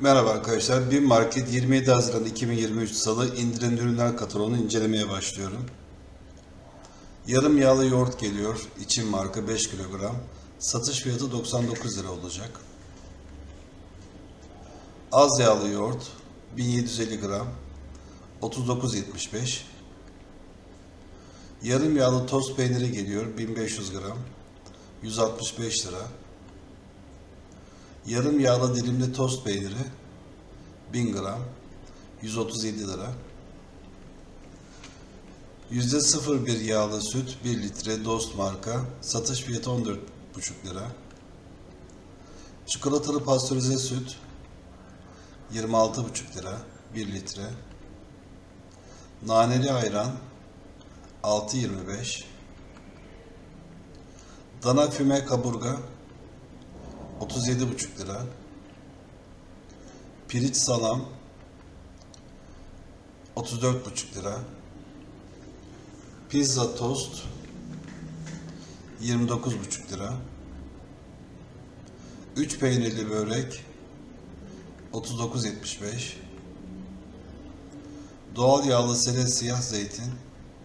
Merhaba arkadaşlar. Bir Market 27 Haziran 2023 Salı indirim ürünler kataloğunu incelemeye başlıyorum. Yarım yağlı yoğurt geliyor. İçin marka 5 kilogram. Satış fiyatı 99 lira olacak. Az yağlı yoğurt 1750 gram 39.75. Yarım yağlı toz peyniri geliyor 1500 gram 165 lira. Yarım yağlı dilimli tost peyniri 1000 gram 137 lira. %01 yağlı süt 1 litre Dost marka satış fiyatı 14,5 lira. Çikolatalı pastörize süt 26,5 lira 1 litre. Naneli ayran 6.25 Dana füme kaburga 37,5 lira. Pirinç salam 34,5 lira. Pizza tost 29,5 lira. 3 peynirli börek 39,75 Doğal yağlı sele siyah zeytin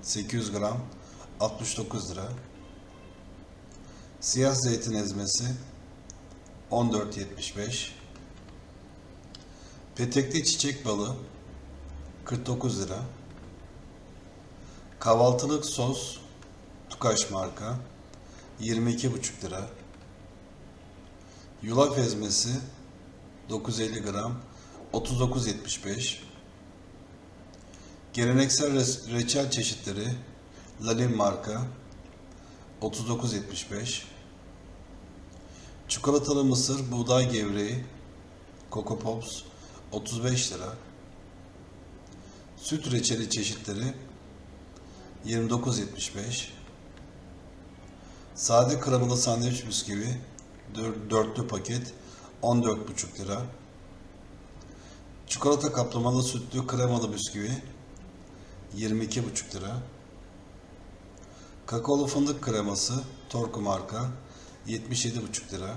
800 gram 69 lira. Siyah zeytin ezmesi 14.75 Petekli çiçek balı 49 lira. Kahvaltılık sos Tukaş marka 22,5 lira. Yulaf ezmesi 950 gram 39.75 Geleneksel reçel çeşitleri Lalin marka 39.75 Çikolatalı mısır, buğday gevreği, Coco Pops 35 lira. Süt reçeli çeşitleri 29.75. Sade kremalı sandviç bisküvi dör- dörtlü paket 14,5 lira. Çikolata kaplamalı sütlü kremalı bisküvi 22,5 lira. Kakaolu fındık kreması Torku marka 77,5 lira.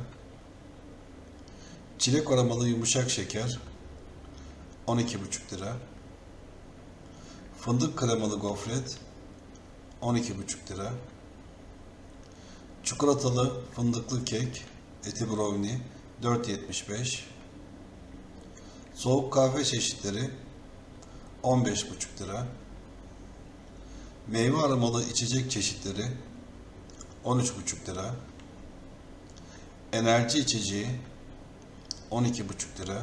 Çilek aromalı yumuşak şeker 12,5 lira. Fındık kremalı gofret 12,5 lira. Çikolatalı fındıklı kek eti brownie 4,75. Soğuk kahve çeşitleri 15,5 lira. Meyve aromalı içecek çeşitleri 13,5 lira. Enerji içeceği 12,5 lira.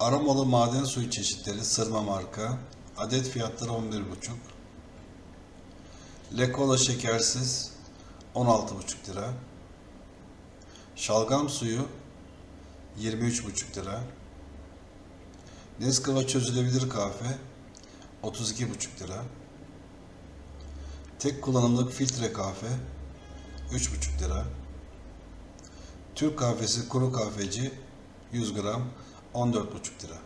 Aromalı maden suyu çeşitleri sırma marka. Adet fiyatları 11,5. Lekola şekersiz 16,5 lira. Şalgam suyu 23,5 lira. Nescafe çözülebilir kahve 32,5 lira. Tek kullanımlık filtre kahve 3,5 lira. Türk kahvesi kuru kahveci 100 gram 14,5 lira.